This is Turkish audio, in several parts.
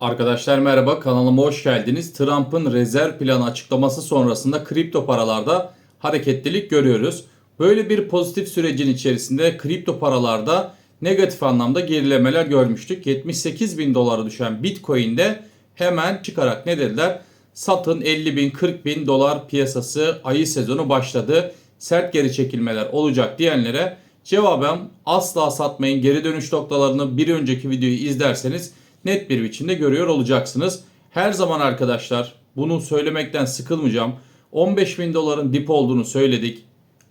Arkadaşlar merhaba kanalıma hoş geldiniz. Trump'ın rezerv planı açıklaması sonrasında kripto paralarda hareketlilik görüyoruz. Böyle bir pozitif sürecin içerisinde kripto paralarda negatif anlamda gerilemeler görmüştük. 78 bin dolara düşen Bitcoin'de hemen çıkarak ne dediler? Satın 50 bin 40 bin dolar piyasası ayı sezonu başladı. Sert geri çekilmeler olacak diyenlere cevabım asla satmayın geri dönüş noktalarını bir önceki videoyu izlerseniz net bir biçimde görüyor olacaksınız. Her zaman arkadaşlar bunu söylemekten sıkılmayacağım. 15 bin doların dip olduğunu söyledik.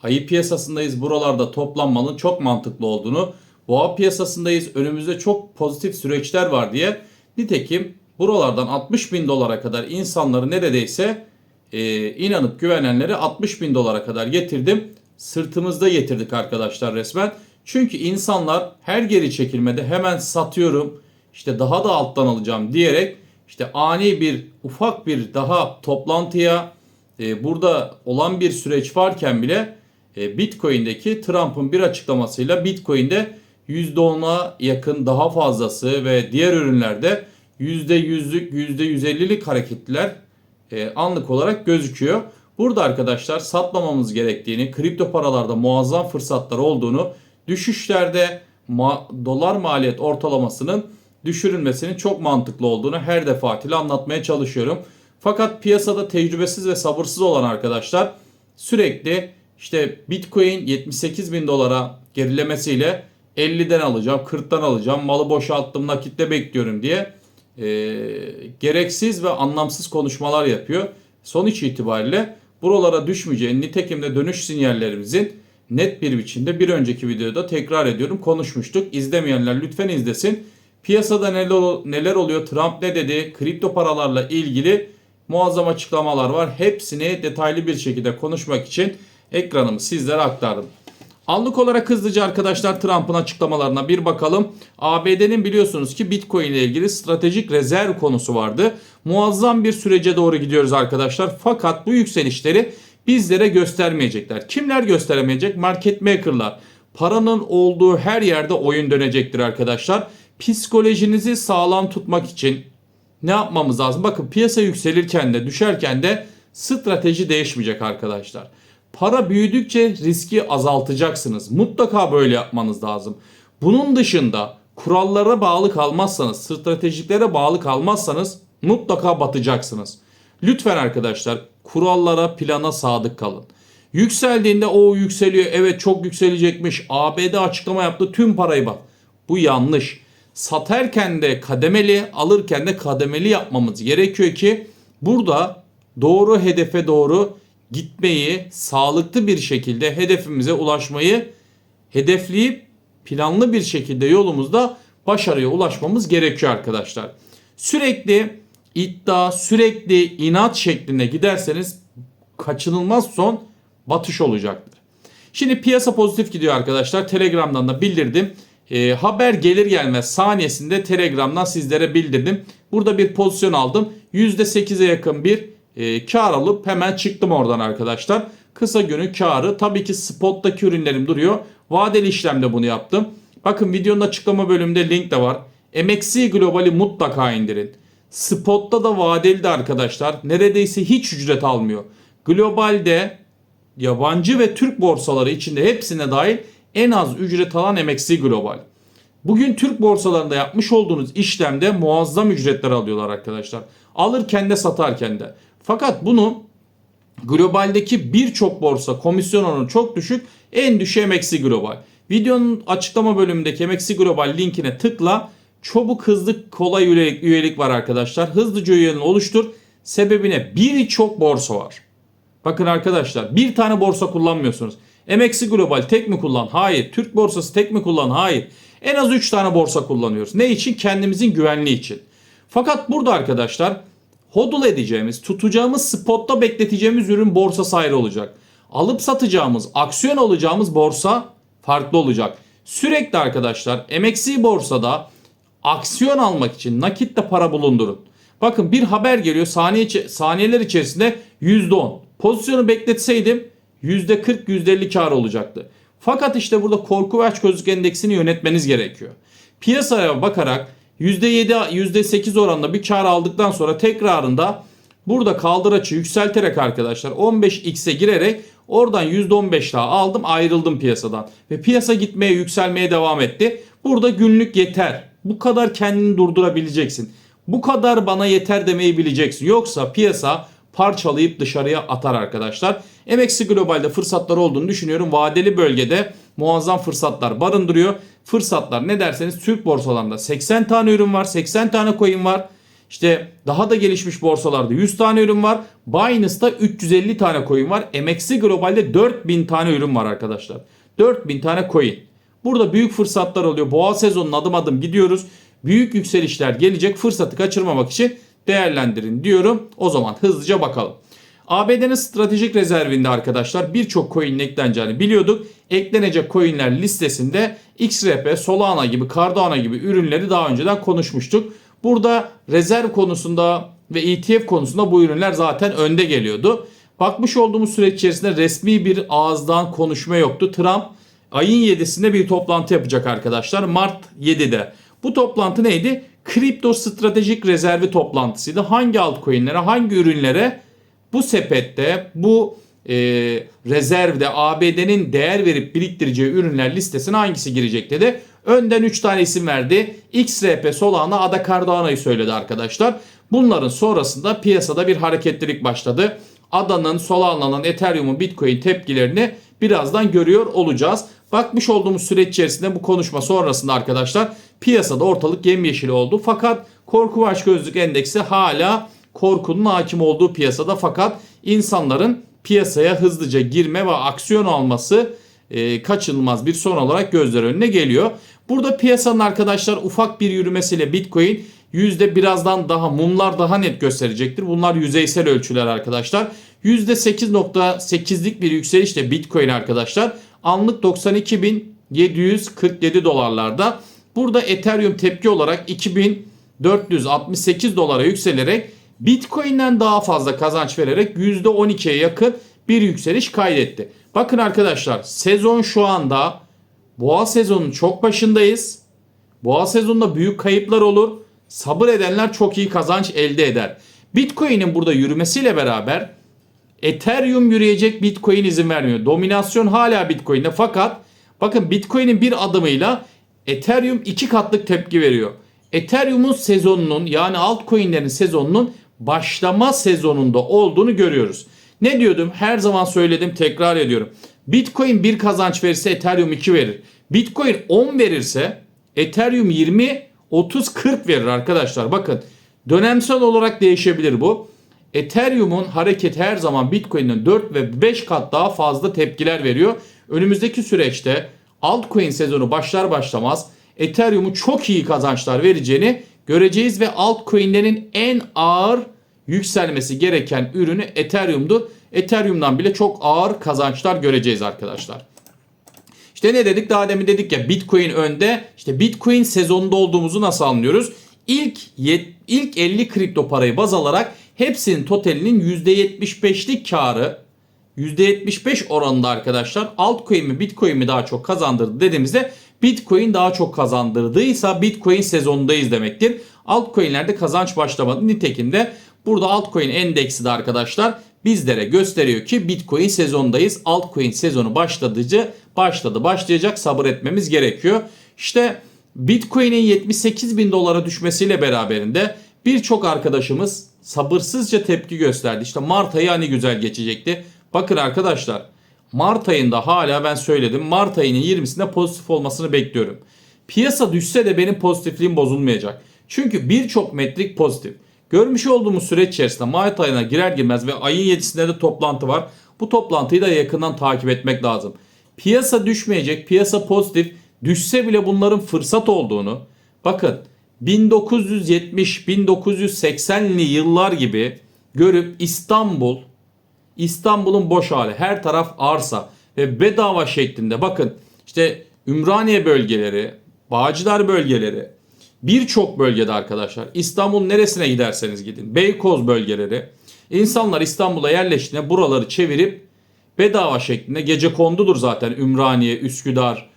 Ayı piyasasındayız. Buralarda toplanmanın çok mantıklı olduğunu. Boğa piyasasındayız. Önümüzde çok pozitif süreçler var diye. Nitekim buralardan 60 bin dolara kadar insanları neredeyse e, inanıp güvenenleri 60 bin dolara kadar getirdim. Sırtımızda getirdik arkadaşlar resmen. Çünkü insanlar her geri çekilmede hemen satıyorum işte daha da alttan alacağım diyerek işte ani bir ufak bir daha toplantıya e, burada olan bir süreç varken bile e, Bitcoin'deki Trump'ın bir açıklamasıyla Bitcoin'de %10'a yakın daha fazlası ve diğer ürünlerde %100'lük %150'lik hareketler e, anlık olarak gözüküyor. Burada arkadaşlar satmamamız gerektiğini, kripto paralarda muazzam fırsatlar olduğunu, düşüşlerde ma- dolar maliyet ortalamasının düşürülmesinin çok mantıklı olduğunu her defatiyle anlatmaya çalışıyorum. Fakat piyasada tecrübesiz ve sabırsız olan arkadaşlar sürekli işte Bitcoin 78 bin dolara gerilemesiyle 50'den alacağım, 40'tan alacağım, malı boşalttım, nakitte bekliyorum diye e, gereksiz ve anlamsız konuşmalar yapıyor. Sonuç itibariyle buralara düşmeyeceğini, nitekim de dönüş sinyallerimizin net bir biçimde bir önceki videoda tekrar ediyorum konuşmuştuk. İzlemeyenler lütfen izlesin. Piyasada neler, oluyor? Trump ne dedi? Kripto paralarla ilgili muazzam açıklamalar var. Hepsini detaylı bir şekilde konuşmak için ekranımı sizlere aktardım. Anlık olarak hızlıca arkadaşlar Trump'ın açıklamalarına bir bakalım. ABD'nin biliyorsunuz ki Bitcoin ile ilgili stratejik rezerv konusu vardı. Muazzam bir sürece doğru gidiyoruz arkadaşlar. Fakat bu yükselişleri bizlere göstermeyecekler. Kimler gösteremeyecek? Market maker'lar. Paranın olduğu her yerde oyun dönecektir arkadaşlar. Psikolojinizi sağlam tutmak için ne yapmamız lazım? Bakın piyasa yükselirken de düşerken de strateji değişmeyecek arkadaşlar. Para büyüdükçe riski azaltacaksınız. Mutlaka böyle yapmanız lazım. Bunun dışında kurallara bağlı kalmazsanız, stratejiklere bağlı kalmazsanız mutlaka batacaksınız. Lütfen arkadaşlar kurallara, plana sadık kalın. Yükseldiğinde o yükseliyor. Evet çok yükselecekmiş. ABD açıklama yaptı. Tüm parayı bak. Bu yanlış. Satarken de kademeli, alırken de kademeli yapmamız gerekiyor ki burada doğru hedefe doğru gitmeyi, sağlıklı bir şekilde hedefimize ulaşmayı hedefleyip planlı bir şekilde yolumuzda başarıya ulaşmamız gerekiyor arkadaşlar. Sürekli iddia, sürekli inat şeklinde giderseniz kaçınılmaz son batış olacaktır. Şimdi piyasa pozitif gidiyor arkadaşlar. Telegram'dan da bildirdim. E, haber gelir gelmez saniyesinde Telegram'dan sizlere bildirdim. Burada bir pozisyon aldım. %8'e yakın bir e, kar alıp hemen çıktım oradan arkadaşlar. Kısa günü karı tabii ki spottaki ürünlerim duruyor. Vadeli işlemde bunu yaptım. Bakın videonun açıklama bölümünde link de var. MXC Global'i mutlaka indirin. Spot'ta da vadeli de arkadaşlar neredeyse hiç ücret almıyor. Globalde yabancı ve Türk borsaları içinde hepsine dahil en az ücret alan MXC Global. Bugün Türk borsalarında yapmış olduğunuz işlemde muazzam ücretler alıyorlar arkadaşlar. Alırken de satarken de. Fakat bunu globaldeki birçok borsa komisyon oranı çok düşük. En düşüğü MXC Global. Videonun açıklama bölümündeki MXC Global linkine tıkla. Çabuk hızlı kolay üyelik, üyelik var arkadaşlar. Hızlıca üyeliğini oluştur. Sebebine birçok borsa var. Bakın arkadaşlar bir tane borsa kullanmıyorsunuz. MXC Global tek mi kullan? Hayır. Türk borsası tek mi kullan? Hayır. En az 3 tane borsa kullanıyoruz. Ne için? Kendimizin güvenliği için. Fakat burada arkadaşlar hodl edeceğimiz, tutacağımız spotta bekleteceğimiz ürün borsa ayrı olacak. Alıp satacağımız, aksiyon alacağımız borsa farklı olacak. Sürekli arkadaşlar MXC borsada aksiyon almak için nakitte para bulundurun. Bakın bir haber geliyor saniye, saniyeler içerisinde %10. Pozisyonu bekletseydim %40 %50 kar olacaktı. Fakat işte burada korku ve açgözlük endeksini yönetmeniz gerekiyor. Piyasaya bakarak %7 %8 oranında bir kar aldıktan sonra tekrarında burada kaldıraçı yükselterek arkadaşlar 15x'e girerek oradan %15 daha aldım ayrıldım piyasadan. Ve piyasa gitmeye yükselmeye devam etti. Burada günlük yeter. Bu kadar kendini durdurabileceksin. Bu kadar bana yeter demeyi bileceksin. Yoksa piyasa parçalayıp dışarıya atar arkadaşlar. Emeksi Global'de fırsatlar olduğunu düşünüyorum. Vadeli bölgede muazzam fırsatlar barındırıyor. Fırsatlar ne derseniz Türk borsalarında 80 tane ürün var, 80 tane coin var. İşte daha da gelişmiş borsalarda 100 tane ürün var. Binance'da 350 tane coin var. MXC Global'de 4000 tane ürün var arkadaşlar. 4000 tane coin. Burada büyük fırsatlar oluyor. Boğa sezonuna adım adım gidiyoruz. Büyük yükselişler gelecek. Fırsatı kaçırmamak için değerlendirin diyorum. O zaman hızlıca bakalım. ABD'nin stratejik rezervinde arkadaşlar birçok coin'in ekleneceğini biliyorduk. Eklenecek coin'ler listesinde XRP, Solana gibi, Cardano gibi ürünleri daha önceden konuşmuştuk. Burada rezerv konusunda ve ETF konusunda bu ürünler zaten önde geliyordu. Bakmış olduğumuz süreç içerisinde resmi bir ağızdan konuşma yoktu. Trump ayın 7'sinde bir toplantı yapacak arkadaşlar. Mart 7'de. Bu toplantı neydi? Kripto stratejik rezervi toplantısıydı. Hangi altcoin'lere, hangi ürünlere bu sepette, bu e, rezervde ABD'nin değer verip biriktireceği ürünler listesine hangisi girecek dedi. Önden 3 tane isim verdi. XRP, Solana, Ada Cardano'yu söyledi arkadaşlar. Bunların sonrasında piyasada bir hareketlilik başladı. Ada'nın, Solana'nın, Ethereum'un, Bitcoin tepkilerini birazdan görüyor olacağız. Bakmış olduğumuz süreç içerisinde bu konuşma sonrasında arkadaşlar piyasada ortalık yemyeşil oldu. Fakat korku baş gözlük endeksi hala korkunun hakim olduğu piyasada fakat insanların piyasaya hızlıca girme ve aksiyon alması e, kaçınılmaz bir son olarak gözler önüne geliyor. Burada piyasanın arkadaşlar ufak bir yürümesiyle Bitcoin yüzde birazdan daha mumlar daha net gösterecektir. Bunlar yüzeysel ölçüler arkadaşlar. %8.8'lik bir yükselişle Bitcoin arkadaşlar anlık 92.747 dolarlarda. Burada Ethereum tepki olarak 2468 dolara yükselerek Bitcoin'den daha fazla kazanç vererek %12'ye yakın bir yükseliş kaydetti. Bakın arkadaşlar sezon şu anda boğa sezonun çok başındayız. Boğa sezonunda büyük kayıplar olur. Sabır edenler çok iyi kazanç elde eder. Bitcoin'in burada yürümesiyle beraber Ethereum yürüyecek Bitcoin izin vermiyor. Dominasyon hala Bitcoin'de fakat bakın Bitcoin'in bir adımıyla Ethereum iki katlık tepki veriyor. Ethereum'un sezonunun yani altcoin'lerin sezonunun başlama sezonunda olduğunu görüyoruz. Ne diyordum? Her zaman söyledim, tekrar ediyorum. Bitcoin bir kazanç verirse Ethereum 2 verir. Bitcoin 10 verirse Ethereum 20, 30, 40 verir arkadaşlar. Bakın dönemsel olarak değişebilir bu. Ethereum'un hareketi her zaman Bitcoin'den 4 ve 5 kat daha fazla tepkiler veriyor. Önümüzdeki süreçte altcoin sezonu başlar başlamaz Ethereum'u çok iyi kazançlar vereceğini göreceğiz ve altcoin'lerin en ağır yükselmesi gereken ürünü Ethereum'du. Ethereum'dan bile çok ağır kazançlar göreceğiz arkadaşlar. İşte ne dedik daha demin dedik ya Bitcoin önde. İşte Bitcoin sezonunda olduğumuzu nasıl anlıyoruz? İlk ilk 50 kripto parayı baz alarak hepsinin totalinin %75'lik karı %75 oranında arkadaşlar altcoin mi Bitcoin mi daha çok kazandırdı dediğimizde Bitcoin daha çok kazandırdıysa Bitcoin sezonundayız demektir. Altcoin'lerde kazanç başlamadı. Nitekim de burada altcoin endeksi de arkadaşlar bizlere gösteriyor ki Bitcoin sezondayız. Altcoin sezonu başladıcı başladı başlayacak sabır etmemiz gerekiyor. İşte Bitcoin'in 78 bin dolara düşmesiyle beraberinde birçok arkadaşımız sabırsızca tepki gösterdi. İşte Mart ayı hani güzel geçecekti. Bakın arkadaşlar Mart ayında hala ben söyledim. Mart ayının 20'sinde pozitif olmasını bekliyorum. Piyasa düşse de benim pozitifliğim bozulmayacak. Çünkü birçok metrik pozitif. Görmüş olduğumuz süreç içerisinde Mart ayına girer girmez ve ayın 7'sinde de toplantı var. Bu toplantıyı da yakından takip etmek lazım. Piyasa düşmeyecek, piyasa pozitif. Düşse bile bunların fırsat olduğunu. Bakın 1970-1980'li yıllar gibi görüp İstanbul İstanbul'un boş hali. Her taraf arsa ve bedava şeklinde. Bakın işte Ümraniye bölgeleri, Bağcılar bölgeleri, birçok bölgede arkadaşlar. İstanbul neresine giderseniz gidin. Beykoz bölgeleri. İnsanlar İstanbul'a yerleştiğinde buraları çevirip bedava şeklinde gece kondudur zaten Ümraniye, Üsküdar,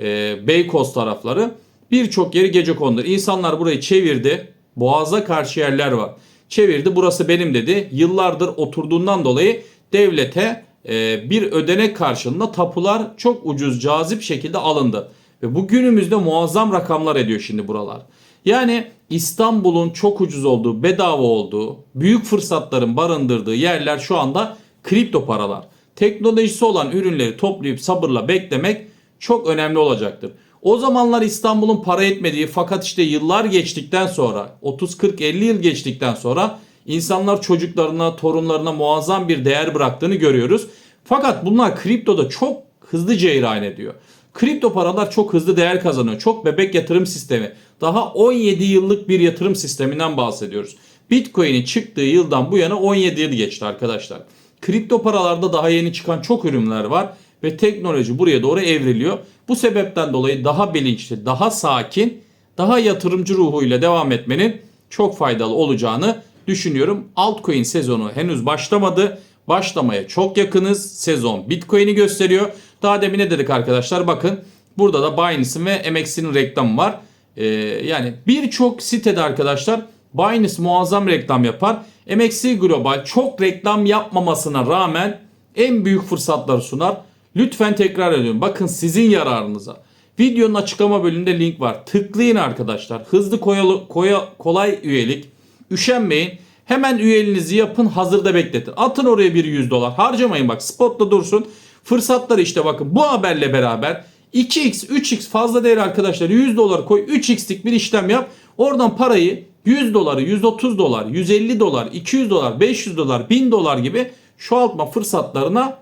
e, Beykoz tarafları. Birçok yeri gece kondur. İnsanlar burayı çevirdi. Boğaza karşı yerler var. Çevirdi burası benim dedi. Yıllardır oturduğundan dolayı devlete e, bir ödenek karşılığında tapular çok ucuz cazip şekilde alındı. Ve bugünümüzde muazzam rakamlar ediyor şimdi buralar. Yani İstanbul'un çok ucuz olduğu, bedava olduğu, büyük fırsatların barındırdığı yerler şu anda kripto paralar. Teknolojisi olan ürünleri toplayıp sabırla beklemek çok önemli olacaktır. O zamanlar İstanbul'un para etmediği fakat işte yıllar geçtikten sonra 30 40 50 yıl geçtikten sonra insanlar çocuklarına, torunlarına muazzam bir değer bıraktığını görüyoruz. Fakat bunlar kriptoda çok hızlı ceyran ediyor. Kripto paralar çok hızlı değer kazanıyor. Çok bebek yatırım sistemi. Daha 17 yıllık bir yatırım sisteminden bahsediyoruz. Bitcoin'in çıktığı yıldan bu yana 17 yıl geçti arkadaşlar. Kripto paralarda daha yeni çıkan çok ürünler var ve teknoloji buraya doğru evriliyor. Bu sebepten dolayı daha bilinçli, daha sakin, daha yatırımcı ruhuyla devam etmenin çok faydalı olacağını düşünüyorum. Altcoin sezonu henüz başlamadı. Başlamaya çok yakınız. Sezon Bitcoin'i gösteriyor. Daha demin ne dedik arkadaşlar? Bakın burada da Binance'ın ve MX'in reklamı var. Ee, yani birçok sitede arkadaşlar Binance muazzam reklam yapar. MXC Global çok reklam yapmamasına rağmen en büyük fırsatları sunar. Lütfen tekrar ediyorum. Bakın sizin yararınıza. Videonun açıklama bölümünde link var. Tıklayın arkadaşlar. Hızlı koyalı, koya, kolay üyelik. Üşenmeyin. Hemen üyeliğinizi yapın. Hazırda bekletin. Atın oraya bir 100 dolar. Harcamayın bak. Spotla dursun. Fırsatlar işte bakın. Bu haberle beraber 2x, 3x fazla değil arkadaşlar. 100 dolar koy. 3x'lik bir işlem yap. Oradan parayı 100 doları, 130 dolar, 150 dolar, 200 dolar, 500 dolar, 1000 dolar gibi çoğaltma fırsatlarına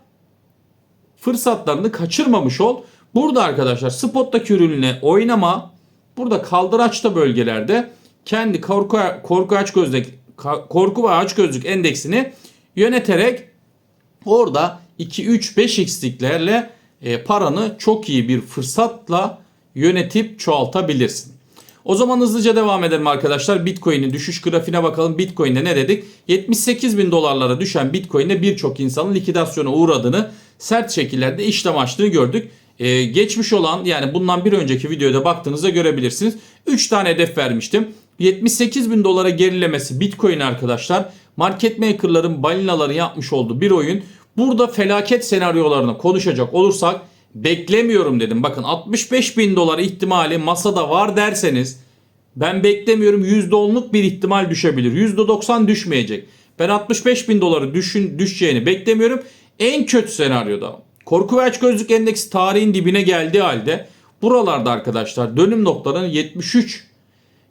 fırsatlarını kaçırmamış ol. Burada arkadaşlar spottaki ürününe oynama. Burada kaldıraçta bölgelerde kendi korku, korku aç gözlük korku ve aç gözlük endeksini yöneterek orada 2 3 5x'liklerle e, paranı çok iyi bir fırsatla yönetip çoğaltabilirsin. O zaman hızlıca devam edelim arkadaşlar. Bitcoin'in düşüş grafiğine bakalım. Bitcoin'de ne dedik? 78 bin dolarlara düşen Bitcoin'de birçok insanın likidasyona uğradığını, sert şekillerde işlem açtığını gördük. Ee, geçmiş olan yani bundan bir önceki videoda baktığınızda görebilirsiniz. 3 tane hedef vermiştim. 78 bin dolara gerilemesi Bitcoin arkadaşlar. Market makerların balinaların yapmış olduğu bir oyun. Burada felaket senaryolarını konuşacak olursak beklemiyorum dedim. Bakın 65 bin dolar ihtimali masada var derseniz ben beklemiyorum %10'luk bir ihtimal düşebilir. %90 düşmeyecek. Ben 65 bin doları düşün, düşeceğini beklemiyorum. En kötü senaryoda korku ve açgözlük endeksi tarihin dibine geldiği halde buralarda arkadaşlar dönüm noktalarının 73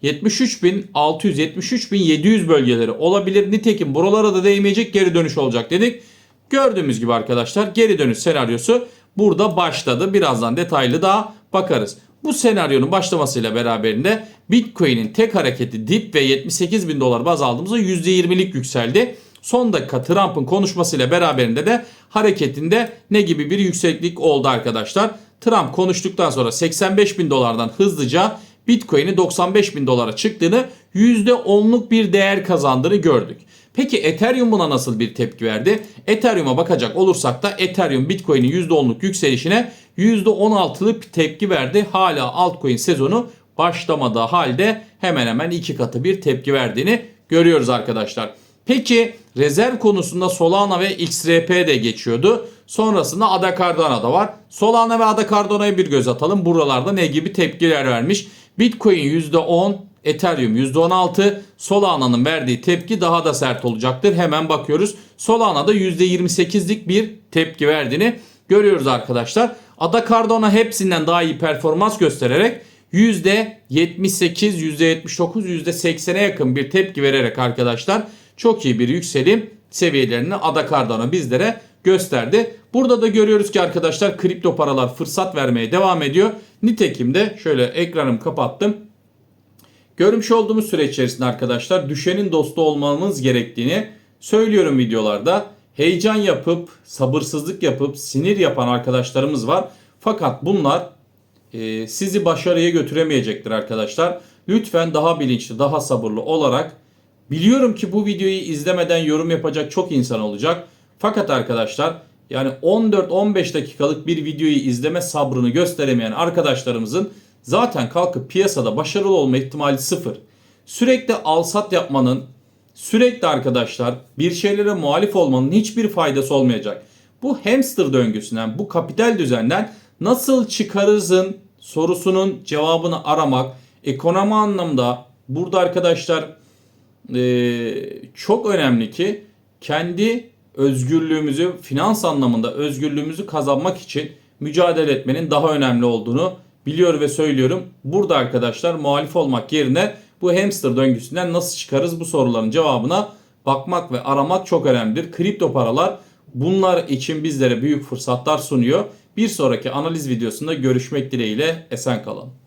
73.600 73.700 bölgeleri olabilir. Nitekim buralara da değmeyecek geri dönüş olacak dedik. Gördüğümüz gibi arkadaşlar geri dönüş senaryosu burada başladı. Birazdan detaylı daha bakarız. Bu senaryonun başlamasıyla beraberinde Bitcoin'in tek hareketi dip ve 78 bin dolar baz aldığımızda %20'lik yükseldi. Son dakika Trump'ın konuşmasıyla beraberinde de hareketinde ne gibi bir yükseklik oldu arkadaşlar. Trump konuştuktan sonra 85 bin dolardan hızlıca Bitcoin'i 95 bin dolara çıktığını %10'luk bir değer kazandığını gördük. Peki Ethereum buna nasıl bir tepki verdi? Ethereum'a bakacak olursak da Ethereum Bitcoin'in %10'luk yükselişine %16'lık tepki verdi. Hala altcoin sezonu başlamadığı halde hemen hemen iki katı bir tepki verdiğini görüyoruz arkadaşlar. Peki rezerv konusunda Solana ve XRP de geçiyordu. Sonrasında Ada Cardano da var. Solana ve Ada Cardano'ya bir göz atalım. Buralarda ne gibi tepkiler vermiş? Bitcoin %10, Ethereum %16, Solana'nın verdiği tepki daha da sert olacaktır. Hemen bakıyoruz. Solana'da %28'lik bir tepki verdiğini görüyoruz arkadaşlar. Ada Cardano hepsinden daha iyi performans göstererek %78, %79, %80'e yakın bir tepki vererek arkadaşlar çok iyi bir yükselim seviyelerini Ada Cardano bizlere gösterdi. Burada da görüyoruz ki arkadaşlar kripto paralar fırsat vermeye devam ediyor. Nitekim de şöyle ekranımı kapattım. Görmüş olduğumuz süre içerisinde arkadaşlar düşenin dostu olmamız gerektiğini söylüyorum videolarda. Heyecan yapıp, sabırsızlık yapıp, sinir yapan arkadaşlarımız var. Fakat bunlar e, sizi başarıya götüremeyecektir arkadaşlar. Lütfen daha bilinçli, daha sabırlı olarak biliyorum ki bu videoyu izlemeden yorum yapacak çok insan olacak. Fakat arkadaşlar yani 14-15 dakikalık bir videoyu izleme sabrını gösteremeyen arkadaşlarımızın zaten kalkıp piyasada başarılı olma ihtimali sıfır. Sürekli alsat yapmanın, sürekli arkadaşlar bir şeylere muhalif olmanın hiçbir faydası olmayacak. Bu hamster döngüsünden, bu kapital düzenden nasıl çıkarızın sorusunun cevabını aramak, ekonomi anlamda burada arkadaşlar eee, çok önemli ki kendi özgürlüğümüzü finans anlamında özgürlüğümüzü kazanmak için mücadele etmenin daha önemli olduğunu biliyor ve söylüyorum. Burada arkadaşlar muhalif olmak yerine bu hamster döngüsünden nasıl çıkarız bu soruların cevabına bakmak ve aramak çok önemlidir. Kripto paralar bunlar için bizlere büyük fırsatlar sunuyor. Bir sonraki analiz videosunda görüşmek dileğiyle esen kalın.